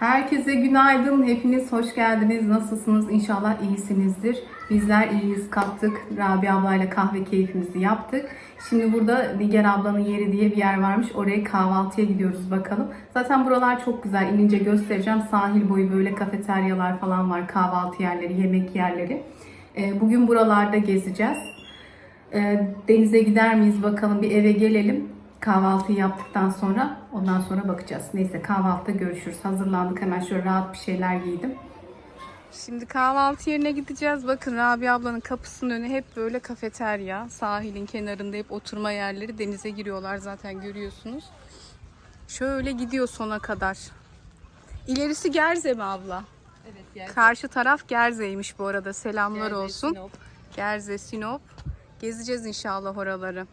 Herkese günaydın. Hepiniz hoş geldiniz. Nasılsınız? İnşallah iyisinizdir. Bizler iyiyiz. Kalktık. Rabia ablayla kahve keyfimizi yaptık. Şimdi burada Niger ablanın yeri diye bir yer varmış. Oraya kahvaltıya gidiyoruz bakalım. Zaten buralar çok güzel. İnince göstereceğim. Sahil boyu böyle kafeteryalar falan var. Kahvaltı yerleri, yemek yerleri. Ee, Bugün buralarda gezeceğiz. Ee, Denize gider miyiz bakalım bir eve gelelim. Kahvaltıyı yaptıktan sonra ondan sonra bakacağız. Neyse kahvaltıda görüşürüz. Hazırlandık hemen şöyle rahat bir şeyler giydim. Şimdi kahvaltı yerine gideceğiz. Bakın Rabia ablanın kapısının önü hep böyle kafeterya. Sahilin kenarında hep oturma yerleri. Denize giriyorlar zaten görüyorsunuz. Şöyle gidiyor sona kadar. İlerisi Gerze mi abla? Evet yani Karşı taraf Gerze'ymiş bu arada. Selamlar Gerze, olsun. Sinop. Gerze, Sinop. Gezeceğiz inşallah oraları.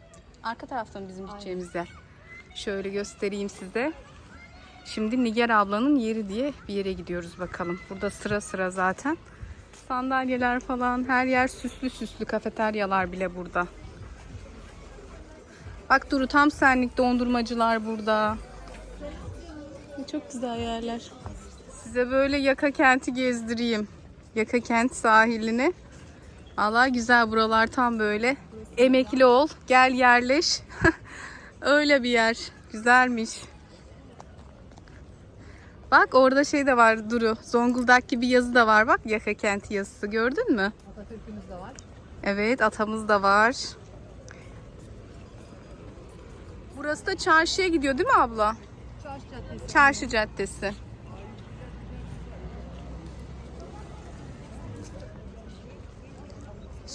Arka taraftan bizim gideceğimiz yer. Şöyle göstereyim size. Şimdi Niger ablanın yeri diye bir yere gidiyoruz bakalım. Burada sıra sıra zaten. Sandalyeler falan her yer süslü süslü kafeteryalar bile burada. Bak Duru tam senlik dondurmacılar burada. Çok güzel yerler. Size böyle Yaka kenti gezdireyim. Yaka kent sahilini. Allah güzel buralar tam böyle. Emekli ol, gel yerleş. Öyle bir yer. Güzelmiş. Bak orada şey de var Duru. Zonguldak gibi yazı da var bak. Yaka kenti yazısı gördün mü? Atatürk'ümüz de var. Evet atamız da var. Burası da çarşıya gidiyor değil mi abla? Çarşı Caddesi. Çarşı Caddesi.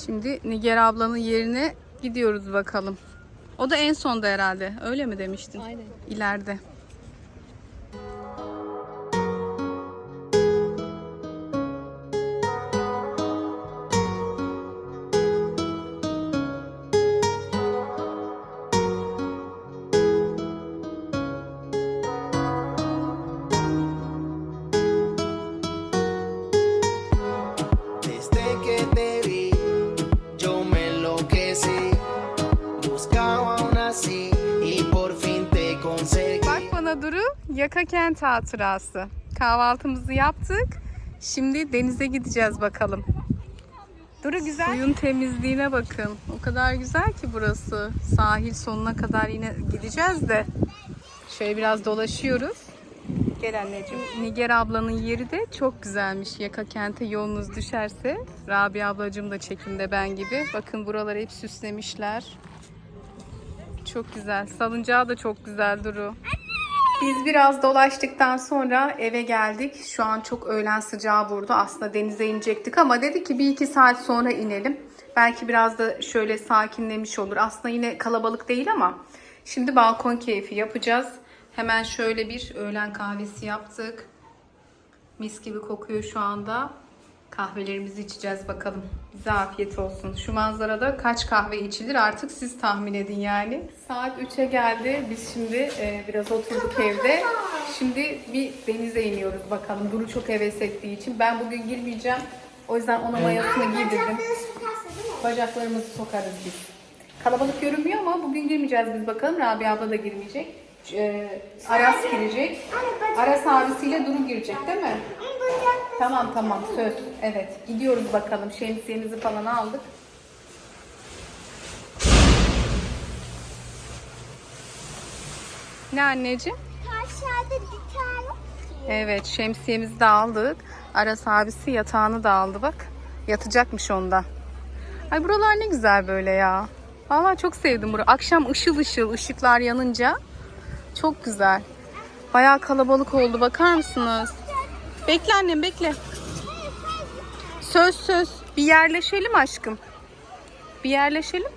Şimdi Niger ablanın yerine gidiyoruz bakalım. O da en sonda herhalde. Öyle mi demiştin? Aynen. İleride. Kent hatırası. Kahvaltımızı yaptık. Şimdi denize gideceğiz bakalım. Duru güzel. Suyun temizliğine bakın. O kadar güzel ki burası. Sahil sonuna kadar yine gideceğiz de. Şöyle biraz dolaşıyoruz. Gel anneciğim. Niger ablanın yeri de çok güzelmiş. Yaka kente yolunuz düşerse. Rabia ablacığım da çekimde ben gibi. Bakın buraları hep süslemişler. Çok güzel. Salıncağı da çok güzel Duru. Biz biraz dolaştıktan sonra eve geldik. Şu an çok öğlen sıcağı vurdu. Aslında denize inecektik ama dedik ki bir iki saat sonra inelim. Belki biraz da şöyle sakinlemiş olur. Aslında yine kalabalık değil ama şimdi balkon keyfi yapacağız. Hemen şöyle bir öğlen kahvesi yaptık. Mis gibi kokuyor şu anda. Kahvelerimizi içeceğiz bakalım. Bize afiyet olsun. Şu manzarada kaç kahve içilir artık siz tahmin edin yani. Saat 3'e geldi. Biz şimdi e, biraz oturduk evde. Şimdi bir denize iniyoruz bakalım. Duru çok heves ettiği için. Ben bugün girmeyeceğim. O yüzden ona mayasını giydirdim. Bacaklarımızı sokarız biz. Kalabalık görünmüyor ama bugün girmeyeceğiz biz bakalım. Rabia abla da girmeyecek. E, Aras girecek. Aras abisiyle Duru girecek değil mi? Tamam tamam söz. Evet gidiyoruz bakalım. Şemsiyemizi falan aldık. Ne anneciğim? Aşağıda bir tane Evet şemsiyemizi de aldık. Aras abisi yatağını da aldı bak. Yatacakmış onda. Ay buralar ne güzel böyle ya. Vallahi çok sevdim burayı. Akşam ışıl ışıl ışıklar yanınca çok güzel. Bayağı kalabalık oldu bakar mısınız? Bekle annem bekle. Söz söz. Bir yerleşelim aşkım. Bir yerleşelim.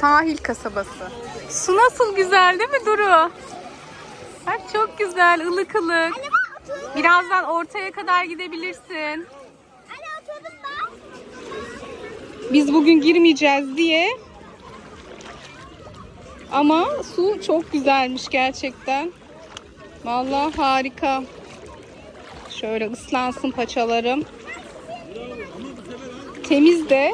Sahil kasabası. Su nasıl güzel değil mi Duru? Bak çok güzel, ılık ılık. Birazdan ortaya kadar gidebilirsin. Biz bugün girmeyeceğiz diye Ama su çok güzelmiş gerçekten. Vallahi harika. Şöyle ıslansın paçalarım. Temiz de.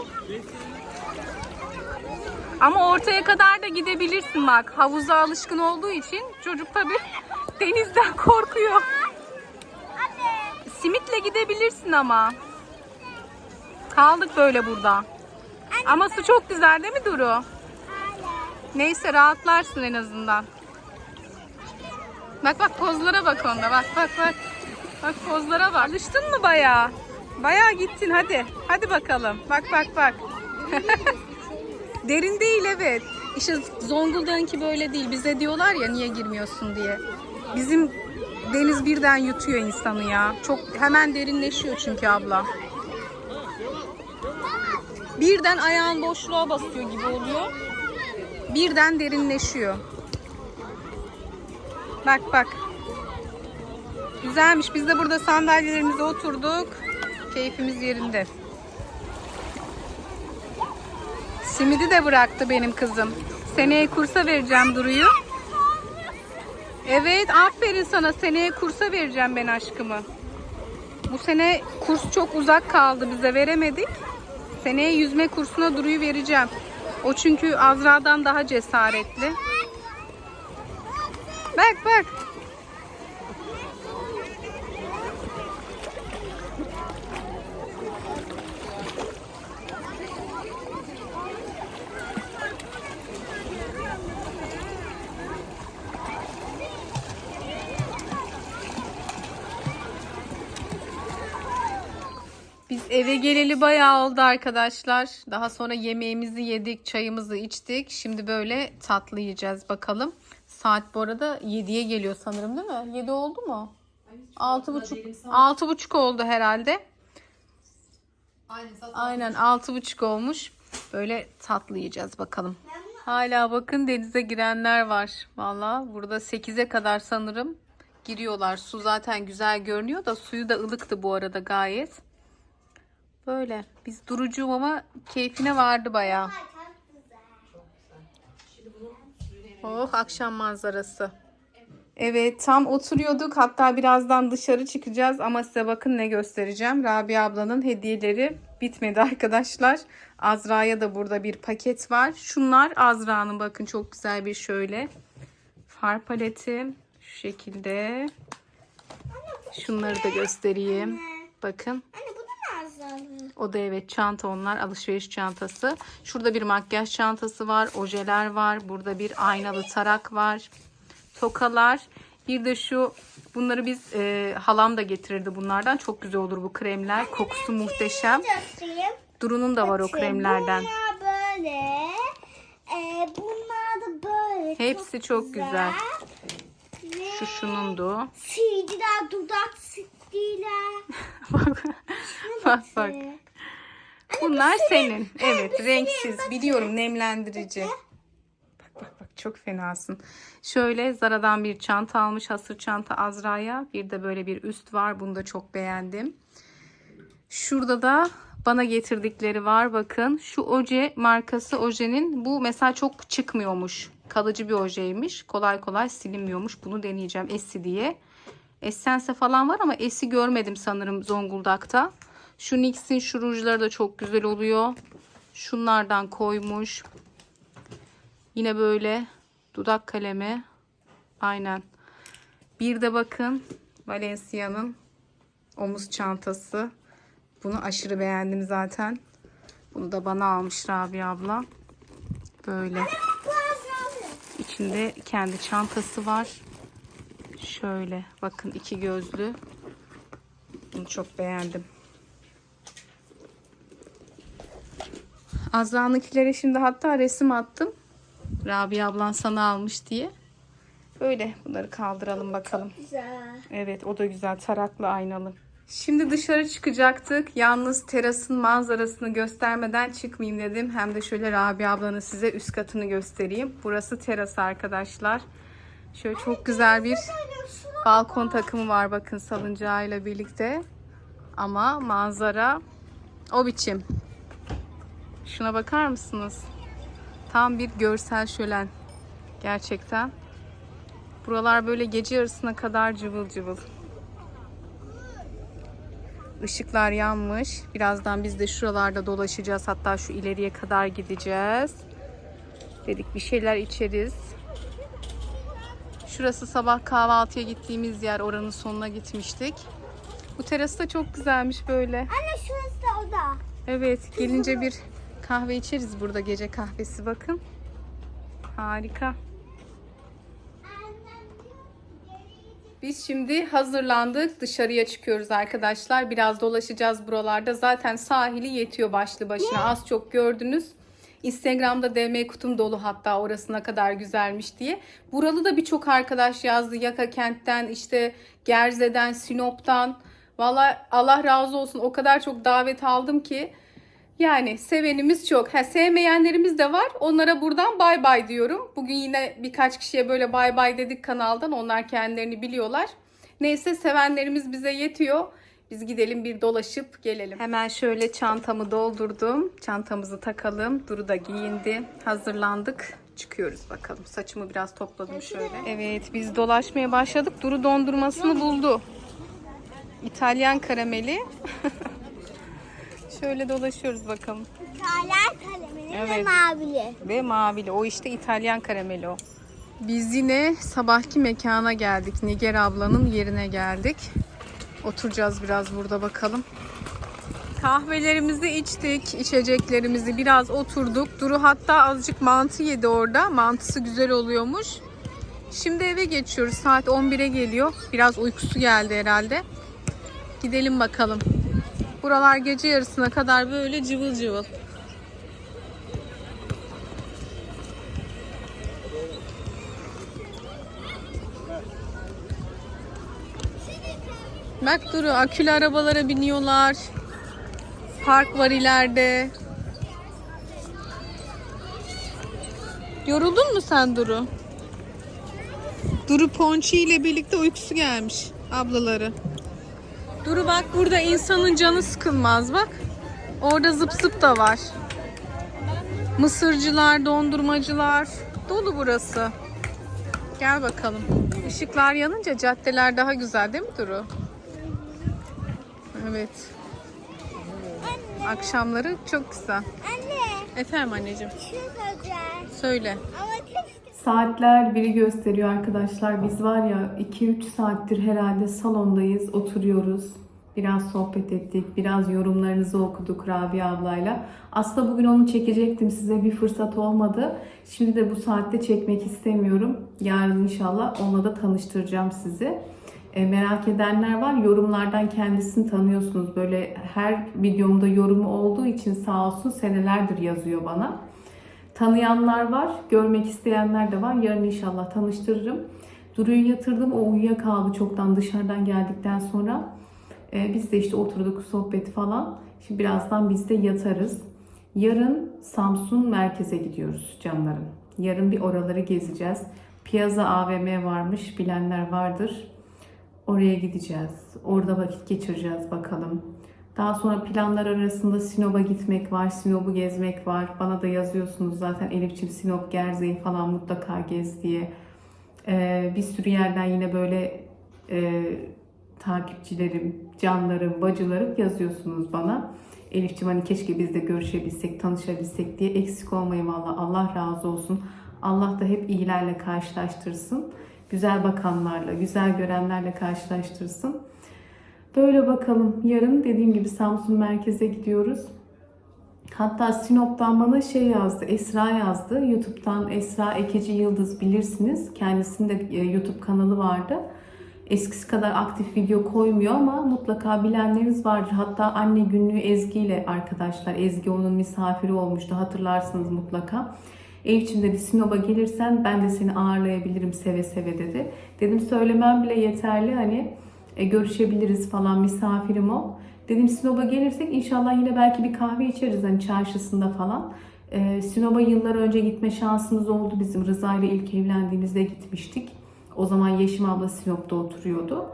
Ama ortaya kadar da gidebilirsin bak. Havuza alışkın olduğu için çocuk tabii denizden korkuyor. Simitle gidebilirsin ama. Kaldık böyle burada. Ama su çok güzel değil mi Duru? Neyse rahatlarsın en azından. Bak bak pozlara bak onda. Bak bak bak. Bak pozlara bak. Alıştın mı bayağı? Bayağı gittin hadi. Hadi bakalım. Bak bak bak. Derin değil evet. İşte Zonguldak'ınki böyle değil. Bize diyorlar ya niye girmiyorsun diye. Bizim deniz birden yutuyor insanı ya. Çok hemen derinleşiyor çünkü abla. Birden ayağın boşluğa basıyor gibi oluyor. Birden derinleşiyor. Bak bak. Güzelmiş. Biz de burada sandalyelerimize oturduk. Keyfimiz yerinde. Simidi de bıraktı benim kızım. Seneye kursa vereceğim Duru'yu. Evet aferin sana. Seneye kursa vereceğim ben aşkımı. Bu sene kurs çok uzak kaldı bize veremedik. Seneye yüzme kursuna Duru'yu vereceğim. O çünkü Azra'dan daha cesaretli. Bak bak. Biz eve geleli bayağı oldu arkadaşlar. Daha sonra yemeğimizi yedik, çayımızı içtik. Şimdi böyle tatlı yiyeceğiz bakalım. Saat bu arada 7'ye geliyor sanırım değil mi? 7 oldu mu? 6.30 6.30 oldu herhalde. Aynen. Aynen 6.30 olmuş. Böyle tatlı yiyeceğiz bakalım. Hala bakın denize girenler var. Valla burada 8'e kadar sanırım giriyorlar. Su zaten güzel görünüyor da suyu da ılıktı bu arada gayet. Böyle. Biz durucuyum ama keyfine vardı bayağı. Oh akşam manzarası. Evet tam oturuyorduk. Hatta birazdan dışarı çıkacağız ama size bakın ne göstereceğim. Rabia ablanın hediyeleri bitmedi arkadaşlar. Azra'ya da burada bir paket var. Şunlar Azra'nın bakın çok güzel bir şöyle far paleti. Şu şekilde. Şunları da göstereyim. Bakın. Nazlı. O da evet çanta onlar alışveriş çantası. Şurada bir makyaj çantası var. Ojeler var. Burada bir aynalı tarak var. Tokalar. Bir de şu bunları biz e, halam da getirirdi bunlardan. Çok güzel olur bu kremler. Kokusu muhteşem. Göstereyim. Duru'nun da var o kremlerden. Bunlar böyle. E, bunlar da böyle. Hepsi çok güzel. Şu şunundu. sildiler, dudak sildiler. bak bak bak. Bunlar senin. Evet renksiz. Biliyorum nemlendirici. Bak bak bak çok fenasın. Şöyle Zara'dan bir çanta almış. Hasır çanta Azra'ya. Bir de böyle bir üst var. Bunu da çok beğendim. Şurada da bana getirdikleri var. Bakın şu oje markası ojenin bu mesela çok çıkmıyormuş. Kalıcı bir ojeymiş. Kolay kolay silinmiyormuş. Bunu deneyeceğim Esi diye. Essense falan var ama Esi görmedim sanırım Zonguldak'ta. Şu NYX'in şu rujları da çok güzel oluyor. Şunlardan koymuş. Yine böyle dudak kalemi. Aynen. Bir de bakın Valencia'nın omuz çantası. Bunu aşırı beğendim zaten. Bunu da bana almış Rabia abla. Böyle. İçinde kendi çantası var. Şöyle bakın iki gözlü. Bunu çok beğendim. Azra'nınkilere şimdi hatta resim attım. Rabia ablan sana almış diye. Böyle bunları kaldıralım bakalım. Güzel. Evet o da güzel taraklı aynalı. Şimdi dışarı çıkacaktık. Yalnız terasın manzarasını göstermeden çıkmayayım dedim. Hem de şöyle Rabia ablanın size üst katını göstereyim. Burası teras arkadaşlar. Şöyle çok güzel bir balkon takımı var bakın salıncağıyla birlikte. Ama manzara o biçim. Şuna bakar mısınız? Tam bir görsel şölen. Gerçekten. Buralar böyle gece yarısına kadar cıvıl cıvıl. Işıklar yanmış. Birazdan biz de şuralarda dolaşacağız. Hatta şu ileriye kadar gideceğiz. Dedik bir şeyler içeriz. Şurası sabah kahvaltıya gittiğimiz yer. Oranın sonuna gitmiştik. Bu teras da çok güzelmiş böyle. Anne şurası da o da. Evet, gelince bir kahve içeriz burada gece kahvesi bakın. Harika. Biz şimdi hazırlandık. Dışarıya çıkıyoruz arkadaşlar. Biraz dolaşacağız buralarda. Zaten sahili yetiyor başlı başına. Az çok gördünüz. Instagram'da DM kutum dolu hatta orasına kadar güzelmiş diye. Buralı da birçok arkadaş yazdı. Yaka kentten, işte Gerze'den, Sinop'tan. Vallahi Allah razı olsun. O kadar çok davet aldım ki. Yani sevenimiz çok. Ha, sevmeyenlerimiz de var. Onlara buradan bay bay diyorum. Bugün yine birkaç kişiye böyle bay bay dedik kanaldan. Onlar kendilerini biliyorlar. Neyse sevenlerimiz bize yetiyor. Biz gidelim bir dolaşıp gelelim. Hemen şöyle çantamı doldurdum. Çantamızı takalım. Duru da giyindi. Hazırlandık. Çıkıyoruz bakalım. Saçımı biraz topladım şöyle. Evet biz dolaşmaya başladık. Duru dondurmasını buldu. İtalyan karameli. Şöyle dolaşıyoruz bakalım. Kalemini ve Evet. mavili. Ve mavili. O işte İtalyan karameli o. Biz yine sabahki mekana geldik. Niger ablanın yerine geldik. Oturacağız biraz burada bakalım. Kahvelerimizi içtik, içeceklerimizi biraz oturduk. Duru hatta azıcık mantı yedi orada. Mantısı güzel oluyormuş. Şimdi eve geçiyoruz. Saat 11'e geliyor. Biraz uykusu geldi herhalde. Gidelim bakalım. Buralar gece yarısına kadar böyle cıvıl cıvıl. Bak Duru akülü arabalara biniyorlar. Park var ileride. Yoruldun mu sen Duru? Duru Ponçi ile birlikte uykusu gelmiş ablaları. Duru bak burada insanın canı sıkılmaz bak. Orada zıp zıp da var. Mısırcılar, dondurmacılar. Dolu burası. Gel bakalım. Işıklar yanınca caddeler daha güzel değil mi Duru? Evet. Akşamları çok güzel. Anne Efendim anneciğim. şu söyleyeceğim. Söyle. Ama Saatler biri gösteriyor arkadaşlar. Biz var ya 2-3 saattir herhalde salondayız, oturuyoruz. Biraz sohbet ettik, biraz yorumlarınızı okuduk Rabia ablayla. Aslında bugün onu çekecektim size bir fırsat olmadı. Şimdi de bu saatte çekmek istemiyorum. Yarın inşallah onunla da tanıştıracağım sizi. E, merak edenler var. Yorumlardan kendisini tanıyorsunuz. Böyle her videomda yorumu olduğu için sağ olsun senelerdir yazıyor bana. Tanıyanlar var, görmek isteyenler de var. Yarın inşallah tanıştırırım. Duru'yu yatırdım, o uyuyakaldı çoktan dışarıdan geldikten sonra. Ee, biz de işte oturduk, sohbet falan. Şimdi birazdan biz de yatarız. Yarın Samsun merkeze gidiyoruz canlarım. Yarın bir oraları gezeceğiz. Piazza AVM varmış, bilenler vardır. Oraya gideceğiz. Orada vakit geçireceğiz bakalım. Daha sonra planlar arasında Sinop'a gitmek var, Sinop'u gezmek var. Bana da yazıyorsunuz zaten Elifçim Sinop, Gerze'yi falan mutlaka gez diye. Ee, bir sürü yerden yine böyle e, takipçilerim, canlarım, bacılarım yazıyorsunuz bana. Elifçim hani keşke biz de görüşebilsek, tanışabilsek diye eksik olmayın valla. Allah razı olsun. Allah da hep iyilerle karşılaştırsın. Güzel bakanlarla, güzel görenlerle karşılaştırsın. Böyle bakalım. Yarın dediğim gibi Samsun merkeze gidiyoruz. Hatta Sinop'tan bana şey yazdı, Esra yazdı. YouTube'dan Esra Ekeci Yıldız bilirsiniz. Kendisinin de e, YouTube kanalı vardı. Eskisi kadar aktif video koymuyor ama mutlaka bilenleriniz vardır. Hatta anne günlüğü Ezgi ile arkadaşlar. Ezgi onun misafiri olmuştu hatırlarsınız mutlaka. Elif'ciğim dedi Sinop'a gelirsen ben de seni ağırlayabilirim seve seve dedi. Dedim söylemem bile yeterli hani e, görüşebiliriz falan misafirim o. Dedim Sinop'a gelirsek inşallah yine belki bir kahve içeriz hani çarşısında falan. E, Sinop'a yıllar önce gitme şansımız oldu bizim. Rıza ile ilk evlendiğimizde gitmiştik. O zaman Yeşim abla Sinop'ta oturuyordu.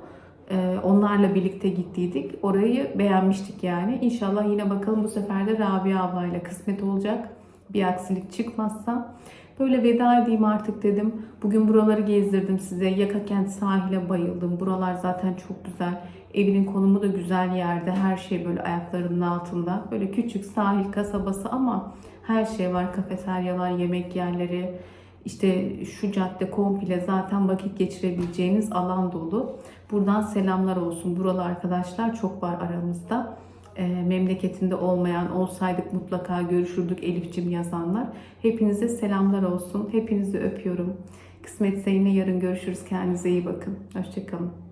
E, onlarla birlikte gittiydik. Orayı beğenmiştik yani. İnşallah yine bakalım bu sefer de Rabia ablayla kısmet olacak. Bir aksilik çıkmazsa. Böyle veda edeyim artık dedim. Bugün buraları gezdirdim size. Yaka Kent sahile bayıldım. Buralar zaten çok güzel. Evinin konumu da güzel yerde. Her şey böyle ayaklarının altında. Böyle küçük sahil kasabası ama her şey var. Kafeteryalar, yemek yerleri. İşte şu cadde komple zaten vakit geçirebileceğiniz alan dolu. Buradan selamlar olsun. Buralı arkadaşlar çok var aramızda. Ee, memleketinde olmayan olsaydık mutlaka görüşürdük Elif'cim yazanlar. Hepinize selamlar olsun. Hepinizi öpüyorum. Kısmetse yine yarın görüşürüz. Kendinize iyi bakın. Hoşçakalın.